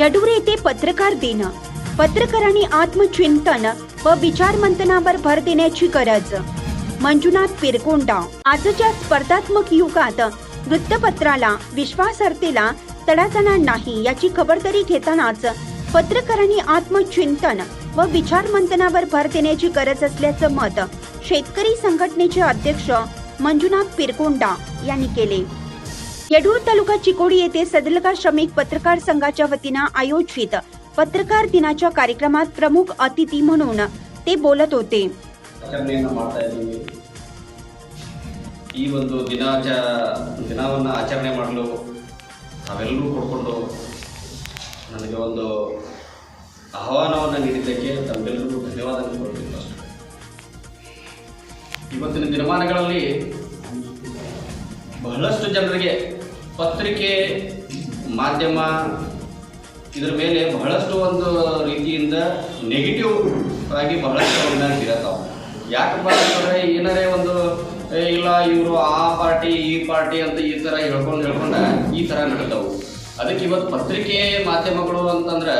यडुरे येथे पत्रकार दिन. पत्रकारांनी आत्मचिंतन व विचारमंथनावर भर देण्याची गरज. मंजुनाथ पिरकोंडा आजच्या स्पर्धात्मक युगात वृत्तपत्राला विश्वासार्हतेला तडा जाणार नाही याची खबरदारी घेतानाच पत्रकारांनी आत्मचिंतन व विचारमंथनावर भर देण्याची गरज असल्याचं मत शेतकरी संघटनेचे अध्यक्ष मंजुनाथ पिरकोंडा यांनी केले. येडूर तालुका चिकोडी येथे सदलगा श्रमिक पत्रकार संघाच्या वतीनं आयोजित पत्रकार दिनाच्या कार्यक्रमात प्रमुख अतिथी म्हणून ते बोलत होते ಆಚರಣೆಯನ್ನು ಮಾಡ್ತಾ ಇದ್ದೀವಿ ಈ ಒಂದು ದಿನಾಚ ದಿನವನ್ನು ಆಚರಣೆ ಮಾಡಲು ನಾವೆಲ್ಲರೂ ಕೊಡ್ಕೊಂಡು ನನಗೆ ಒಂದು ಆಹ್ವಾನವನ್ನು ನೀಡಿದ್ದಕ್ಕೆ ತಮ್ಮೆಲ್ಲರಿಗೂ ಧನ್ಯವಾದ ಕೊಡ್ತೀನಿ ಫಸ್ಟ್ ಇವತ್ತಿನ ದಿನಮಾನಗಳಲ್ಲಿ ಬಹಳಷ್ಟು ಜನರಿಗೆ ಪತ್ರಿಕೆ ಮಾಧ್ಯಮ ಇದ್ರ ಮೇಲೆ ಬಹಳಷ್ಟು ಒಂದು ರೀತಿಯಿಂದ ನೆಗೆಟಿವ್ ಆಗಿ ಬಹಳಷ್ಟು ಇರತ್ತವ ಯಾಕಪ್ಪ ಅಂತಂದರೆ ಏನಾರೇ ಒಂದು ಇಲ್ಲ, ಇವರು ಆ ಪಾರ್ಟಿ, ಈ ಪಾರ್ಟಿ ಅಂತ ಈ ಥರ ಹೇಳ್ಕೊಂಡು ಹೇಳ್ಕೊಂಡ ಈ ಥರ ನಡೀತಾವು ಅದಕ್ಕೆ ಇವತ್ತು ಪತ್ರಿಕೆ ಮಾಧ್ಯಮಗಳು ಅಂತಂದ್ರೆ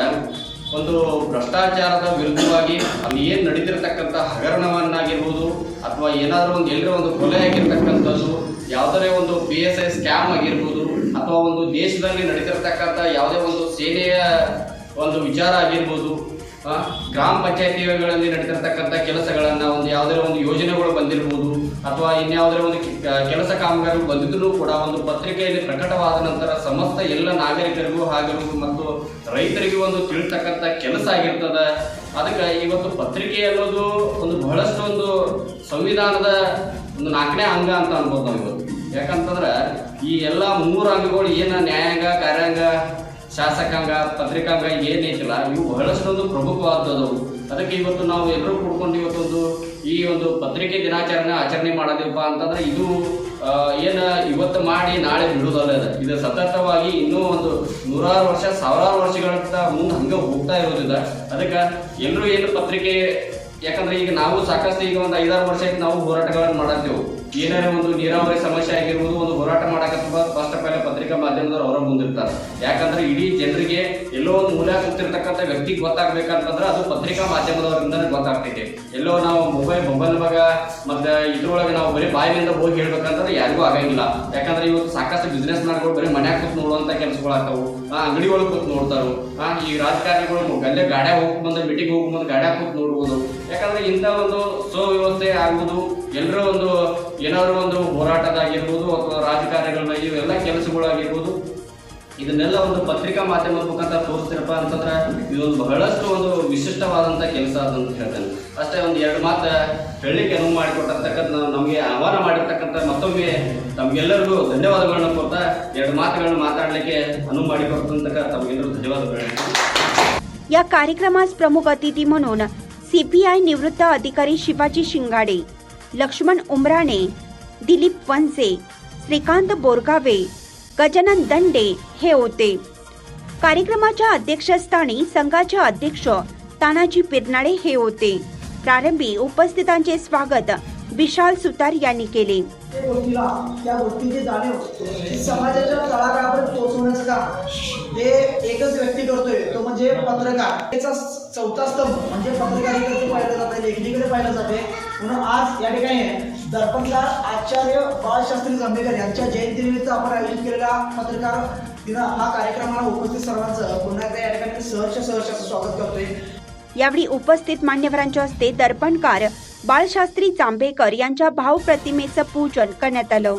ಒಂದು ಭ್ರಷ್ಟಾಚಾರದ ವಿರುದ್ಧವಾಗಿ ಅಲ್ಲಿ ಏನು ನಡೀತಿರ್ತಕ್ಕಂಥ ಹಗರಣವನ್ನಾಗಿರ್ಬೋದು, ಅಥವಾ ಏನಾದರೂ ಒಂದು ಎಲ್ಲರೂ ಒಂದು ಕೊಲೆ ಆಗಿರ್ತಕ್ಕಂಥದ್ದು ಯಾವುದೇ ಒಂದು ಪಿ ಎಸ್ ಐ ಸ್ಕ್ಯಾಮ್ ಆಗಿರ್ಬೋದು ಅಥವಾ ಒಂದು ದೇಶದಲ್ಲಿ ನಡೀತಿರ್ತಕ್ಕಂಥ ಯಾವುದೇ ಒಂದು ಸೇನೆಯ ಒಂದು ವಿಚಾರ ಆಗಿರ್ಬೋದು ಗ್ರಾಮ ಪಂಚಾಯತಿಗಳಲ್ಲಿ ನಡೀತಿರ್ತಕ್ಕಂಥ ಕೆಲಸಗಳನ್ನು ಒಂದು ಯಾವುದೇ ಒಂದು ಯೋಜನೆಗಳು ಬಂದಿರ್ಬೋದು ಅಥವಾ ಇನ್ಯಾವುದೇ ಒಂದು ಕೆಲಸ ಕಾಮಗಾರಿ ಬಂದಿದ್ರೂ ಕೂಡ ಒಂದು ಪತ್ರಿಕೆಯಲ್ಲಿ ಪ್ರಕಟವಾದ ನಂತರ ಸಮಸ್ತ ಎಲ್ಲ ನಾಗರಿಕರಿಗೂ ಆಗಿರ್ಬೋದು ಮತ್ತು ರೈತರಿಗೂ ಒಂದು ತಿಳಿತಕ್ಕಂಥ ಕೆಲಸ ಆಗಿರ್ತದೆ. ಅದಕ್ಕೆ ಇವತ್ತು ಪತ್ರಿಕೆ ಅನ್ನೋದು ಒಂದು ಬಹಳಷ್ಟು ಒಂದು ಸಂವಿಧಾನದ ಒಂದು ನಾಲ್ಕನೇ ಅಂಗ ಅಂತ ಅನ್ಬೋದು ನಾವು ಇವತ್ತು ಯಾಕಂತಂದ್ರೆ ಈ ಎಲ್ಲ ಮೂರು ಅಂಗಗಳು ಏನು ನ್ಯಾಯಾಂಗ, ಕಾರ್ಯಾಂಗ, ಶಾಸಕಾಂಗ, ಪತ್ರಿಕಾಂಗ ಏನೈತಿಲ್ಲ ಇವು ಬಹಳಷ್ಟೊಂದು ಪ್ರಮುಖವಾದವು ಅದಕ್ಕೆ ಇವತ್ತು ನಾವು ಎಲ್ಲರೂ ಕೂಡ್ಕೊಂಡು ಇವತ್ತೊಂದು ಈ ಒಂದು ಪತ್ರಿಕೆ ದಿನಾಚರಣೆ ಆಚರಣೆ ಮಾಡೋದಿಪ್ಪ ಅಂತಂದ್ರೆ ಇದು ಏನು ಇವತ್ತು ಮಾಡಿ ನಾಳೆ ಬಿಡುವುದಲ್ಲ ಇದು. ಸತತವಾಗಿ ಇನ್ನೂ ಒಂದು ನೂರಾರು ವರ್ಷ, ಸಾವಿರಾರು ವರ್ಷಗಳಿಂದ ಮುಂದೆ ಹಂಗೆ ಹೋಗ್ತಾ ಇರೋದಿಲ್ಲ ಅದಕ್ಕೆ ಎಲ್ಲರೂ ಏನು ಪತ್ರಿಕೆ, ಯಾಕಂದ್ರೆ ಈಗ ನಾವು ಸಾಕಷ್ಟು ಈಗ ಒಂದು ಐದಾರು ವರ್ಷ ನಾವು ಹೋರಾಟಗಳನ್ನು ಮಾಡತ್ತೇವೆ ಏನಾರೇ ಒಂದು ನೀರಾವರಿ ಸಮಸ್ಯೆ ಆಗಿರ್ಬೋದು, ಒಂದು ಹೋರಾಟ ಮಾಡಕತ್ತ ಫಸ್ಟ್ ಆಫ್ ಆಲ್ ಪತ್ರಿಕಾ ಮಾಧ್ಯಮದವ್ರು ಅವರ ಮುಂದಿರ್ತಾರೆ. ಯಾಕಂದ್ರೆ ಇಡೀ ಜನರಿಗೆ ಎಲ್ಲೋ ಒಂದು ಮೂಲ ಕೂತಿರ್ತಕ್ಕಂಥ ವ್ಯಕ್ತಿಗೆ ಗೊತ್ತಾಗ್ಬೇಕಂತಂದ್ರೆ ಅದು ಪತ್ರಿಕಾ ಮಾಧ್ಯಮದವರಿಂದನೇ ಗೊತ್ತಾಗ್ತೈತೆ. ಎಲ್ಲೋ ನಾವು ಮೊಬೈಲ್ ಮೊಬೈಲ್ ಭಾಗ ಮತ್ತೆ ಇದ್ರೊಳಗೆ ನಾವು ಬರೀ ಬಾಯಿನಿಂದ ಹೋಗಿ ಹೇಳ್ಬೇಕಂತಂದ್ರೆ ಯಾರಿಗೂ ಆಗಂಗಿಲ್ಲ. ಯಾಕಂದ್ರೆ ಇವತ್ತು ಸಾಕಷ್ಟು ಬಿಸ್ನೆಸ್ ಮಾಡ್ಕೊಂಡು ಬರೀ ಮನ್ಯಾಗ ಕೂತ್ ನೋಡುವಂತ ಆ ಅಂಗಡಿ ಒಳಗೆ ಕೂತ್ ನೋಡ್ತಾರು. ಆ, ಈ ರಾಜಕಾರಣಿಗಳು ಗಲ್ಲೆ ಗಾಡ್ಯಾಗ ಹೋಗಿ ಬಂದ ಮೀಟಿಂಗ್ ಹೋಗಿ ಬಂದು ಗಾಡ್ಯಾಗ ಕೂತ್ ನೋಡ್ಬೋದು. ಯಾಕಂದ್ರೆ ಇಂಥ ಒಂದು ಸುವ್ಯವಸ್ಥೆ ಆಗುವುದು ಎಲ್ಲರೂ ಒಂದು ಏನಾದ್ರು ಒಂದು ಹೋರಾಟದಾಗಿರ್ಬೋದು ಅಥವಾ ರಾಜಕಾರಣಿಗಳ ಇವೆಲ್ಲ ಕೆಲಸಗಳಾಗಿರ್ಬೋದು ಇದನ್ನೆಲ್ಲ ಒಂದು ಪತ್ರಿಕಾ ಮಾಧ್ಯಮದ ಮುಖಾಂತರ ತೋರಿಸ್ತಿರಪ್ಪ ಅಂತಂದ್ರೆ ಇದೊಂದು ಬಹಳಷ್ಟು ಒಂದು ವಿಶಿಷ್ಟವಾದಂಥ ಕೆಲಸ ಅಂತ ಹೇಳ್ತೇನೆ ಅಷ್ಟೇ ಒಂದು ಎರಡು ಮಾತು ಹೇಳಲಿಕ್ಕೆ ಅನುವು ಮಾಡಿಕೊಟ್ಟಿರ್ತಕ್ಕಂಥ ನಮಗೆ ಆಹ್ವಾನ ಮಾಡಿರ್ತಕ್ಕಂಥ ಮತ್ತೊಮ್ಮೆ ತಮಗೆಲ್ಲರಿಗೂ ಧನ್ಯವಾದಗಳನ್ನ ಕೊಡ್ತಾ ಎರಡು ಮಾತುಗಳನ್ನು ಮಾತಾಡಲಿಕ್ಕೆ ಅನುವು ಮಾಡಿಕೊಡ್ತಂತಕ್ಕ ತಮಗೆಲ್ಲರಿಗೂ ಧನ್ಯವಾದಗಳು या कार्यक्रमास प्रमुख अतिथी म्हणून सीपीआय निवृत्त अधिकारी शिवाजी शिंगाडे लक्ष्मण उमराणे दिलीप वनसे श्रीकांत बोरगावे गजानन दंडे हे होते. कार्यक्रमाच्या अध्यक्षस्थानी संघाचे अध्यक्ष तानाजी पिरनाळे हे होते. प्रारंभी उपस्थितांचे स्वागत विशाल सुतार यांनी केले. त्या गोष्टीला त्या गोष्टीची जाणीव समाजाच्या तळागाळापर्यंत पोहोचवण्याचं काम हे एकच व्यक्ती करतोय तो म्हणजे पत्रकार. त्याचा चौथा स्तंभ म्हणजे पत्रकारिकडे पाहिलं जाते लेखणीकडे पाहिलं जाते म्हणून आज या ठिकाणी दर्पणकार आचार्य बाळशास्त्री जांभेकर यांच्या जयंतीनिमित्त आपण आयोजित केलेला पत्रकार दिन हा कार्यक्रमाला उपस्थित सर्वांचं. पुन्हा एकदा या ठिकाणी सहर्ष सहर्ष स्वागत करतोय. यावेळी उपस्थित मान्यवरांच्या हस्ते दर्पणकार बाळशास्त्री जांभेकर यांच्या भावप्रतिमेचं पूजन करण्यात आलं.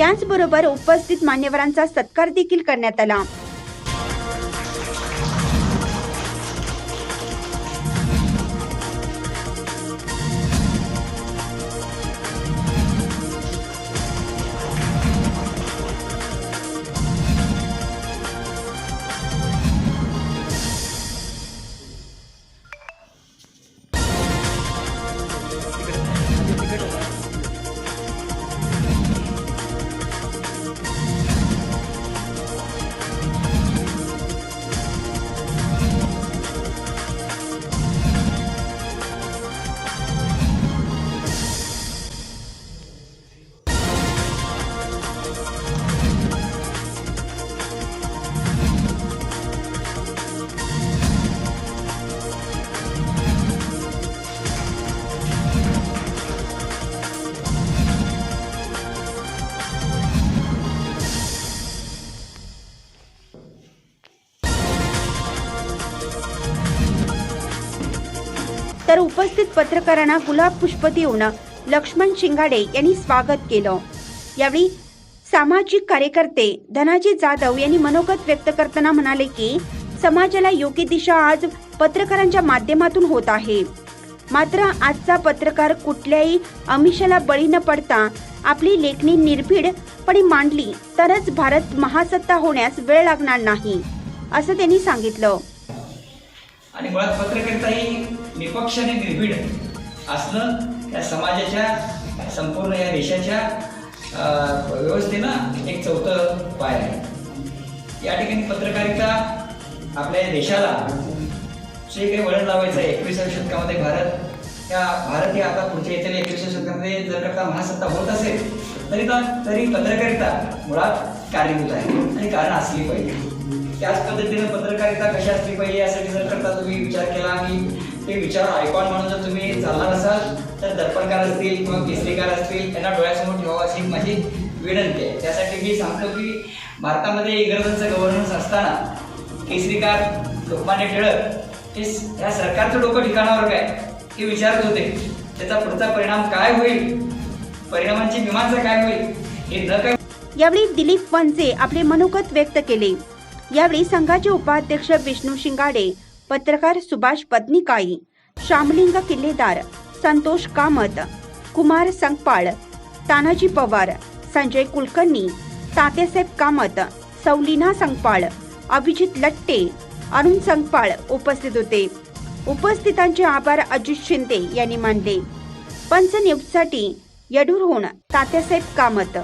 त्याचबरोबर उपस्थित मान्यवरांचा सत्कार देखील करण्यात आला. तर उपस्थित पत्रकारांना गुलाब पुष्प देऊन लक्ष्मण शिंगाडे यांनी स्वागत केलं. यावेळी सामाजिक कार्यकर्ते धनाजी जाधव यांनी मनोगत व्यक्त करताना म्हणाले की समाजाला योग्य दिशा आज पत्रकारांच्या माध्यमातून होत आहे. मात्र आजचा पत्रकार कुठल्याही अमिषाला बळी न पडता आपली लेखणी निर्भीडपणे मांडली तरच भारत महासत्ता होण्यास वेळ लागणार नाही असं त्यांनी सांगितलं. आणि मुळात पत्रकारिता ही निपक्ष आणि निर्भीड असणं त्या समाजाच्या संपूर्ण या देशाच्या व्यवस्थेनं एक चौथं पाय आहे. या ठिकाणी पत्रकारिता आपल्या या देशाला जे काही वळण लावायचं आहे. एकविसाव्या शतकामध्ये भारत या भारत हे आता पुढच्या येत्या एकविसाव्या शतकामध्ये जर का महासत्ता होत असेल तरी तर- तरी पत्रकारिता मुळात कारणीभूत आहे. आणि कारण असली पाहिजे. त्याच पद्धतीने पत्रकारिता कशी असली पाहिजे यासाठी जर करता तुम्ही विचार केला आणि ते विचार आयकॉन म्हणून जर तुम्ही चालणार असाल तर दर्पणकार असतील किंवा केसरीकार असतील त्यांना डोळ्यासमोर ठेवावं अशी माझी विनंती आहे. त्यासाठी मी सांगतो की भारतामध्ये इंग्रजांचं गव्हर्नन्स असताना केसरीकार लोकमान्य टिळक हे ह्या या सरकारचं डोकं ठिकाणावर काय? हे विचारत होते. त्याचा पुढचा परिणाम काय होईल? परिणामांची मीमांसा काय होईल? हे न काय यावेळी दिलीप वनजे आपले मनोगत व्यक्त केले. यावेळी संघाचे उपाध्यक्ष विष्णू शिंगाडे पत्रकार सुभाष पत्नीकाई श्यामलिंग किल्लेदार संतोष कामत कुमार संगपाळ तानाजी पवार संजय कुलकर्णी तात्यासाहेब कामत सौलीना संगपाळ अभिजित लट्टे अरुण संगपाळ उपस्थित होते. उपस्थितांचे आभार अजित शिंदे यांनी मानले. पंच न्यूजसाठी यडूरहून तात्यासाहेब कामत.